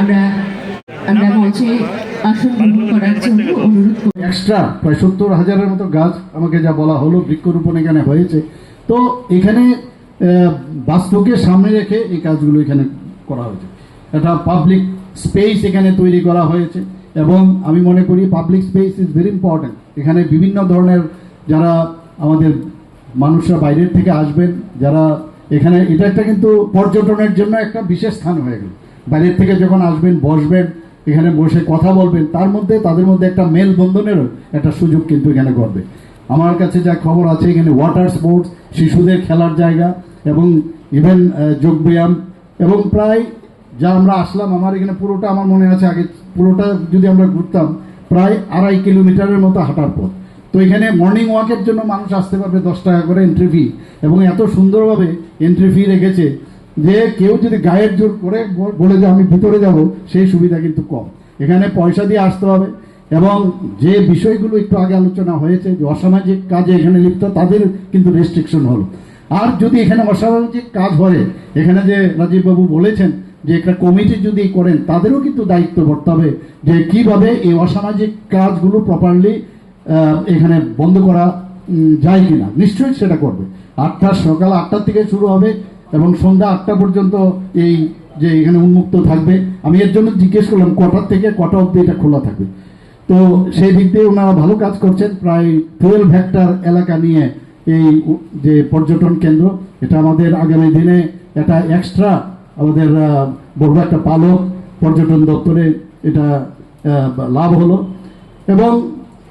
আমরা আমরা এক্সট্রা প্রায় সত্তর হাজারের মতো গাছ আমাকে যা বলা হলো বৃক্ষরোপণ এখানে হয়েছে। তো এখানে বাস্তুকে সামনে রেখে এই কাজগুলো এখানে করা হয়েছে। একটা পাবলিক স্পেস এখানে তৈরি করা হয়েছে এবং আমি মনে করি public space is very important এখানে বিভিন্ন ধরনের যারা আমাদের মানুষরা বাইরের থেকে আসবেন, যারা এখানে এটা একটা কিন্তু পর্যটনের জন্য একটা বিশেষ স্থান হয়ে গেল। বাইরের থেকে যখন আসবেন, বসবেন, এখানে বসে কথা বলবেন, তার মধ্যে, তাদের মধ্যে একটা মেলবন্ধনেরও একটা সুযোগ কিন্তু এখানে করবে আমার কাছে যা খবর আছে, এখানে ওয়াটার স্পোর্টস শিশুদের খেলার জায়গা এবং ইভেন যোগব্যায়াম এবং প্রায় যা আমরা আসলাম, আমার এখানে পুরোটা, আমার মনে আছে আগে পুরোটা যদি আমরা ঘুরতাম, প্রায় আড়াই কিলোমিটারের মতো হাঁটার পথ। তো এখানে মর্নিং ওয়াকের জন্য মানুষ আসতে পারবে দশ টাকা করে এন্ট্রি ফি এবং এত সুন্দরভাবে এন্ট্রি ফি রেখেছে যে কেউ যদি গায়ের জোর করে বলে যে আমি ভিতরে যাব, সেই সুবিধা কিন্তু কম। এখানে পয়সা দিয়ে আসতে হবে এবং যে বিষয়গুলো একটু আগে আলোচনা হয়েছে, যে অসামাজিক কাজে এখানে লিপ্ত, তাদের কিন্তু রেস্ট্রিকশন হলো। আর যদি এখানে অসামাজিক কাজ হয়, এখানে যে রাজীববাবু বলেছেন যে একটা কমিটি যদি করেন, তাদেরও কিন্তু দায়িত্ব করতে হবে যে কীভাবে এই অসামাজিক কাজগুলো প্রপারলি এখানে বন্ধ করা যায় কিনা? নিশ্চয়ই সেটা করবে। আটটা, সকাল আটটার থেকে শুরু হবে এবং সন্ধ্যা আটটা পর্যন্ত এই যে এখানে উন্মুক্ত থাকবে। আমি এর জন্য জিজ্ঞেস করলাম, কটার থেকে কটা অবধি এটা খোলা থাকবে? তো সেই দিক দিয়ে ওনারা ভালো কাজ করছেন। প্রায় টুয়েলভ হেক্টর এলাকা নিয়ে এই যে পর্যটন কেন্দ্র, এটা আমাদের আগামী দিনে এটা এক্সট্রা আমাদের বড় একটা পালক পর্যটন দপ্তরে এটা লাভ হলো। এবং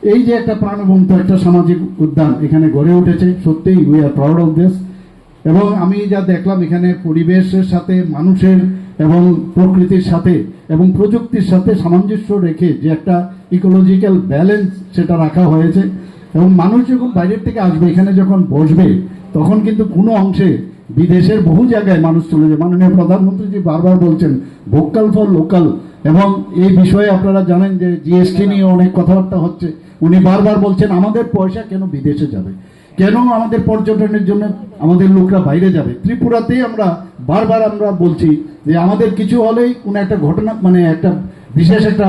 এই যে একটা প্রাণবন্ত, একটা সামাজিক উদ্যান এখানে গড়ে উঠেছে, সত্যিই we are proud of this এবং আমি যা দেখলাম এখানে পরিবেশের সাথে, মানুষের এবং প্রকৃতির সাথে এবং প্রযুক্তির সাথে সামঞ্জস্য রেখে যে একটা ইকোলজিক্যাল ব্যালেন্স সেটা রাখা হয়েছে। এবং মানুষ যখন বাইরের থেকে আসবে, এখানে যখন বসবে, তখন কিন্তু কোনো অংশে বিদেশের বহু জায়গায় মানুষ চলে যায় মাননীয় প্রধানমন্ত্রীজি বারবার বলছেন ভোকাল ফর লোকাল এবং এই বিষয়ে আপনারা জানেন যে জিএসটি নিয়ে অনেক কথাবার্তা হচ্ছে। উনি বারবার বলছেন, আমাদের পয়সা কেন বিদেশে যাবে? কেন আমাদের পর্যটনের জন্য আমাদের লোকরা বাইরে যাবে? ত্রিপুরাতেই আমরা বারবার আমরা বলছি যে, আমাদের কিছু হলেই কোনো একটা ঘটনা মানে একটা বিশেষ একটা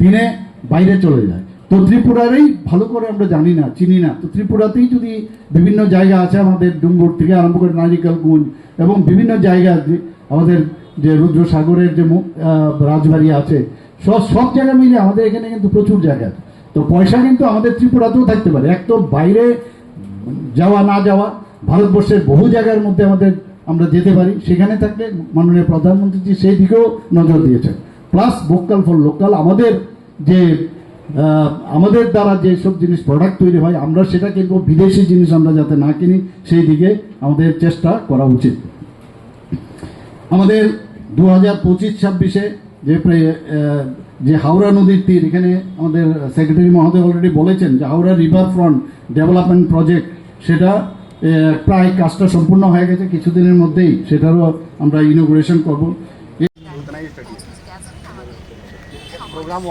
দিনে বাইরে চলে যায়। তো ত্রিপুরারই ভালো করে আমরা জানি না, চিনি না। তো ত্রিপুরাতেই যদি বিভিন্ন জায়গা আছে আমাদের ডুঙ্গুর থেকে আরম্ভ করে নারিকেলগুঞ্জ এবং বিভিন্ন জায়গা আমাদের যে রুদ্রসাগরের যে রাজবাড়ি আছে, সব সব জায়গা মিলে আমাদের এখানে কিন্তু প্রচুর জায়গা আছে। তো পয়সা কিন্তু আমাদের ত্রিপুরাতেও থাকতে পারে। এক তো বাইরে যাওয়া, না যাওয়া, ভারতবর্ষের বহু জায়গার মধ্যে আমাদের আমরা যেতে পারি। সেখানে থাকলে মাননীয় প্রধানমন্ত্রীজি সেই দিকেও নজর দিয়েছেন। প্লাস ভোকাল ফর লোকাল আমাদের যে আমাদের দ্বারা যে সব জিনিস প্রোডাক্ট তৈরি হয়, আমরা সেটা কিনবো বিদেশি জিনিস আমরা যাতে না কিনি, সেই দিকে আমাদের চেষ্টা করা উচিত। আমাদের দু হাজার পঁচিশ ছাব্বিশে যে যে হাওড়া নদীর তীর এখানে আমাদের সেক্রেটারি মহোদয় অলরেডি বলেছেন যে Howrah river front development project সেটা প্রায় কাজটা সম্পূর্ণ হয়ে গেছে কিছুদিনের মধ্যেই সেটারও আমরা ইনোগ্রেশন করব। প্রোগ্রাম